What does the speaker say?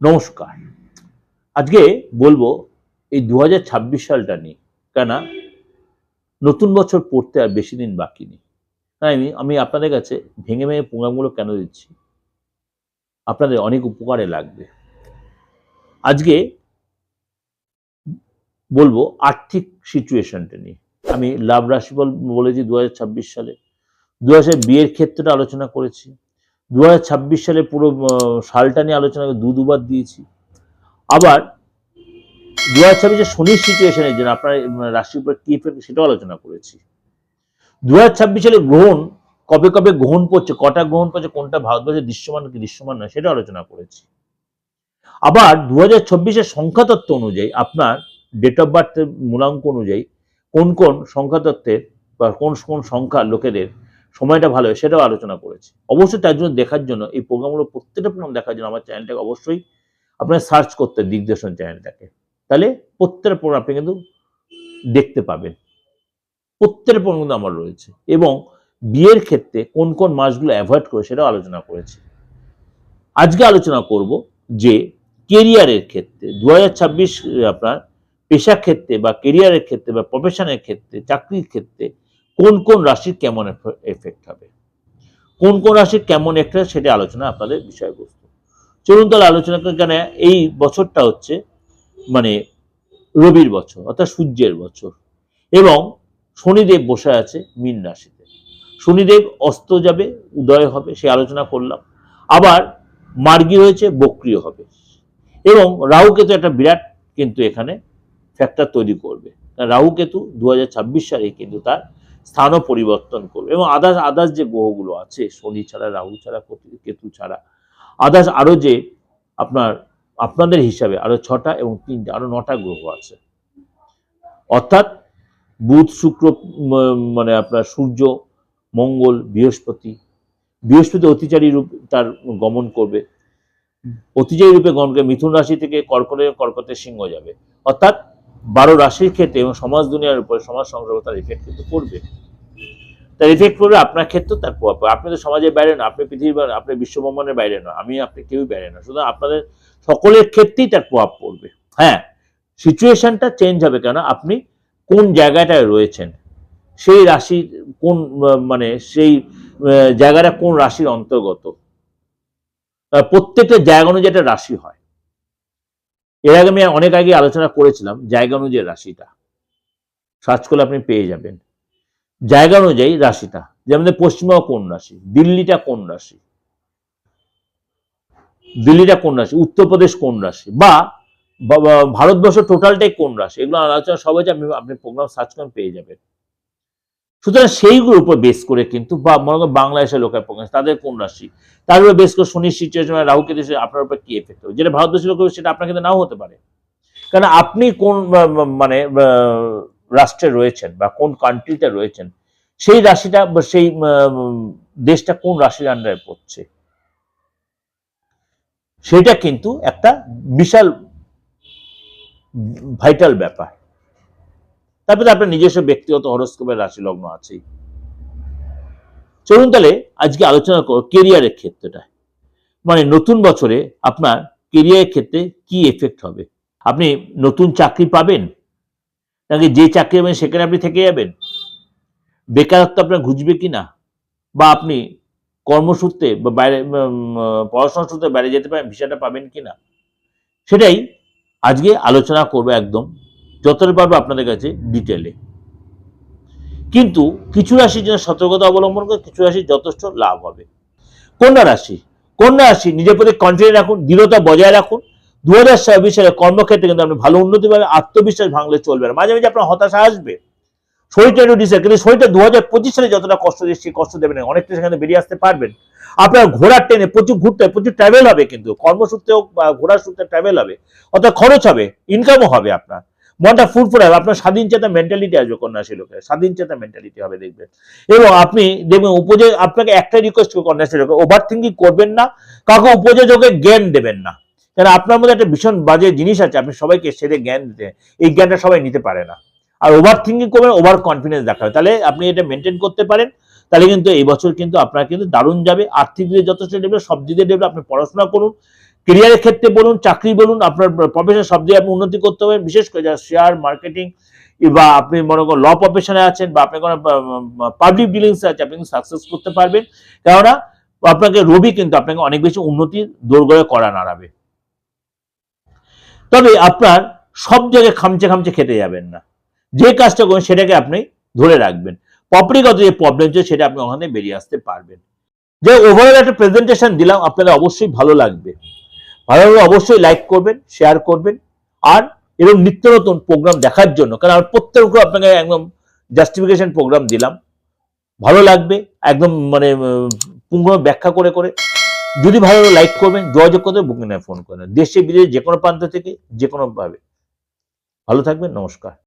নমস্কার। আজকে বলব এই দু হাজার ছাব্বিশ সালটা নিয়ে। কেন নতুন বছর পড়তে আর বেশি দিন বাকি নেই। তাই আমি আমি আপনাদের কাছে ভেঙে ভেঙে প্রোগ্রামগুলো কেন দিচ্ছি? আপনাদের অনেক উপকারে লাগবে। আজকে বলব আর্থিক সিচুয়েশনটা নিয়ে। আমি লাভ রাশিফল বলেছি দু হাজার ছাব্বিশ সালে। দু হাজার বিয়ের ক্ষেত্রে আলোচনা করেছি। দুহাজার ছাব্বিশ সালে পুরো সালটা নিয়ে আলোচনা দু দুবার দিয়েছি। আবার দু হাজার ছাব্বিশে শনির সিচুয়েশনের জন্য আপনার রাশির উপর কি effect সেটাও আলোচনা করেছি। দু হাজার ছাব্বিশ সালে গ্রহণ, কবে কবে গ্রহণ পড়ছে কটা গ্রহণ পড়ছে কোনটা ভারতবর্ষে দৃশ্যমান, কি দৃশ্যমান নয় সেটা আলোচনা করেছি। আবার দু হাজার সংখ্যাতত্ত্ব অনুযায়ী আপনার ডেট অফ বার্থের মূলাঙ্ক অনুযায়ী কোন কোন সংখ্যাতত্ত্বের বা কোন কোন সংখ্যা লোকেদের সময়টা ভালো হয়, সেটাও আলোচনা করেছি। অবশ্যই তার জন্য দেখার জন্য, এই প্রোগ্রামগুলো প্রত্যেকটা প্রোগ্রাম দেখার জন্য আমার চ্যানেলটাকে অবশ্যই আপনার সার্চ করতে, দিগদর্শন চ্যানেলটাকে তাহলে প্রত্যেকটা প্রোগ্রাম আপনি কিন্তু দেখতে পাবেন। প্রত্যেকটা প্রোগ্রাম কিন্তু আমার রয়েছে। এবং বিয়ের ক্ষেত্রে কোন কোন মাসগুলো অ্যাভয়েড করে সেটাও আলোচনা করেছি। আজকে আলোচনা করব যে কেরিয়ারের ক্ষেত্রে দু হাজার ছাব্বিশ আপনার পেশা ক্ষেত্রে বা কেরিয়ারের ক্ষেত্রে বা প্রফেশনের ক্ষেত্রে, চাকরির ক্ষেত্রে কোন কোন রাশির কেমন এফেক্ট হবে? কোন কোন রাশির কেমন একটা সেটা আলোচনা আপনাদের বিষয়বস্তু। চলুন তাহলে আলোচনা কেন এই বছরটা হচ্ছে মানে রবির বছর, অর্থাৎ সূর্যের বছর। এবং শনিদেব বসে আছে মীন রাশিতে। শনিদেব অস্ত যাবে, উদয় হবে, সে আলোচনা করলাম। আবার মার্গী হয়েছে, বক্রিয় হবে। এবং রাহু কেতু একটা বিরাট কিন্তু এখানে ফ্যাক্টর তৈরি করবে। রাহু কেতু দু হাজার ছাব্বিশ সালে কিন্তু তার স্থানও পরিবর্তন করবে। এবং আদার্স আদার্স যে গ্রহগুলো আছে, শনি ছাড়া, রাহু ছাড়া, কেতু- ছাড়া আদার্স আরও যে আপনার, আপনাদের হিসাবে আরও ছটা এবং তিনটা, আরও নটা গ্রহ আছে। অর্থাৎ বুধ, শুক্র মানে আপনার সূর্য, মঙ্গল, বৃহস্পতি বৃহস্পতি অতিচারী রূপ তার গমন করবে। অতিচারী রূপে গমন করে মিথুন রাশি থেকে কর্কটে কর্কটে সিংহ যাবে। অর্থাৎ বারো রাশির ক্ষেত্রে এবং সমাজ দুনিয়ার উপরে সমাজ সংগ্রহ তার ইফেক্ট কিন্তু পড়বে। তার ইফেক্ট পড়বে আপনার ক্ষেত্রেও তার প্রভাব আপনি তো সমাজের বাইরে না আপনি পৃথিবীর আপনি বিশ্বব্রহ্মাণ্ডের বাইরে না আমি আপনি কেউই বাইরে না শুধু আপনাদের সকলের ক্ষেত্রেই তার প্রভাব পড়বে। হ্যাঁ সিচুয়েশনটা চেঞ্জ হবে কেন আপনি কোন জায়গাটায় রয়েছেন, সেই রাশির কোন মানে সেই জায়গাটা কোন রাশির অন্তর্গত। প্রত্যেকটা জায়গা অনুযায়ী একটা রাশি হয়। এর আগে আমি অনেক আগে আলোচনা করেছিলাম জায়গা অনুযায়ী রাশিটা। সার্চ করলে আপনি পেয়ে যাবেন। জায়গা অনুযায়ী রাশিটা। যেমন পশ্চিমবঙ্গ কোন রাশি? দিল্লিটা কোন রাশি? দিল্লিটা কোন রাশি? উত্তরপ্রদেশ কোন রাশি? বা ভারতবর্ষ টোটালটাই কোন রাশি? এগুলো আলোচনা সবাই আপনি আপনি প্রোগ্রাম সার্চ করেন পেয়ে যাবেন। সুতরাং সেইগুলোর উপর বেস করে কিন্তু বা মনে করেন বাংলাদেশের লোকের প্রোগ্রাম তাদের কোন রাশি? তার উপর বেস করে শনির সিচুয়েশন রাহু কেতু আপনার উপর কি এফেক্ট হবে? যেটা ভারতবর্ষের লোক সেটা আপনার কিন্তু নাও হতে পারে। কারণ আপনি কোন মানে রাষ্ট্রে রয়েছেন বা কোন কান্ট্রিতে রয়েছেন, সেই রাশিটা সেই দেশটা কোন রাশির আন্ডারে পড়ছে? সেটা কিন্তু একটা বিশাল ভাইটাল ব্যাপার। তারপরে আপনার নিজস্ব ব্যক্তিগত হরস্কোপের রাশি লগ্ন আছেই। চলুন তাহলে আজকে আলোচনা করো কেরিয়ারের ক্ষেত্রটা মানে নতুন বছরে আপনার কেরিয়ারের ক্ষেত্রে কি এফেক্ট হবে? আপনি নতুন চাকরি পাবেন? নাকি যে চাকরি পাবেন সেখানে আপনি থেকে যাবেন? বেকারত্ব আপনার ঘুচবে কি না বা আপনি কর্মসূত্রে বা বাইরে পড়াশোনার সূত্রে বাইরে যেতে পারেন, ভিসাটা পাবেন কি না সেটাই আজকে আলোচনা করব একদম যতটা পারব আপনাদের কাছে ডিটেলে কিন্তু কিছু রাশির জন্য সতর্কতা অবলম্বন করে কিছু রাশির যথেষ্ট লাভ হবে। কন্যা রাশি কন্যা রাশি নিজের প্রতি কনফিডেন্ট রাখুন দৃঢ়তা বজায় রাখুন। দু হাজার ছাব্বিশ সালে কর্মক্ষেত্রে কিন্তু আপনি ভালো উন্নতি পাবেন আত্মবিশ্বাস ভাঙলে চলবে না। মাঝে মাঝে আপনার হতাশা আসবে। শরীরটা একটু ডিসে কিন্তু শরীরটা দু হাজার পঁচিশ সালে যতটা কষ্ট দিচ্ছে কষ্ট দেবেন অনেকটা সেখানে বেরিয়ে আসতে পারবেন। আপনার ঘোরার ট্রেনে প্রচুর ঘুরতে হবে, প্রচুর ট্রাভেল হবে কিন্তু কর্মসূত্রে হোক বা ঘোরার সূত্রে ট্রাভেল হবে অর্থাৎ খরচ হবে ইনকামও হবে আপনার। মনটা ফুরফুরে হবে। আপনার স্বাধীন চেতা মেন্টালিটি আসবে কন্যাশী লোকের। স্বাধীন চেতা মেন্টালিটি হবে, দেখবেন। এবং আপনি দেখবেন উপযোগ আপনাকে একটা রিকোয়েস্ট কন্যাশী লোকের ওভার থিঙ্কিং করবেন না, কাউকে উপযোজকে জ্ঞান দেবেন না। কারণ আপনার মধ্যে একটা ভীষণ বাজে জিনিস আছে, আপনি সবাইকে সেরে জ্ঞান দিতে। এই জ্ঞানটা সবাই নিতে পারে না। আর ওভার থিঙ্কিং করবেন ওভার কনফিডেন্স দেখাবে। তাহলে আপনি এটা মেনটেন করতে পারেন। তাহলে কিন্তু এই বছর কিন্তু আপনার কিন্তু দারুণ যাবে। আর্থিক দিকে যথেষ্ট ডেভেলপ সব দিকে ডেভেলপ আপনি পড়াশোনা করুন। কেরিয়ারের ক্ষেত্রে বলুন, চাকরি বলুন, আপনার প্রফেশন সব আপনি উন্নতি করতে পারবেন, বিশেষ করে যারা শেয়ার মার্কেটিং বা আপনি মনে করেন ল প্রফেশনে আছেন বা আপনি কোনো পাবলিক ডিলিংস আছে আপনি সাকসেস করতে পারবেন। কেননা, আপনাকে রবি কিন্তু আপনাকে অনেক বেশি উন্নতির দোরগোড়ে করা নাড়াবে তবে আপনার সব জায়গায় খামচে খামচে খেতে যাবেন না। যে কাজটা করেন সেটাকে আপনি ধরে রাখবেন। প্রপার্টিগত যে প্রবলেম ছিল সেটা আপনি ওখানে বেরিয়ে আসতে পারবেন। যে ওভারঅল একটা প্রেজেন্টেশন দিলাম, আপনাদের অবশ্যই ভালো লাগবে। ভালো লাগলে অবশ্যই লাইক করবেন শেয়ার করবেন, আর এরকম নিত্য নতুন প্রোগ্রাম দেখার জন্য, কারণ আমার প্রত্যেক আপনাকে একদম জাস্টিফিকেশন প্রোগ্রাম দিলাম। ভালো লাগবে, একদম মানে পুঙ্গ ব্যাখ্যা করে করে। যদি ভালো লাইক করবেন, যোগাযোগ করতে বুকিং ফোন করেন দেশে, বিদেশে, যে কোনো প্রান্ত থেকে, যে কোনোভাবে ভালো থাকবেন, নমস্কার।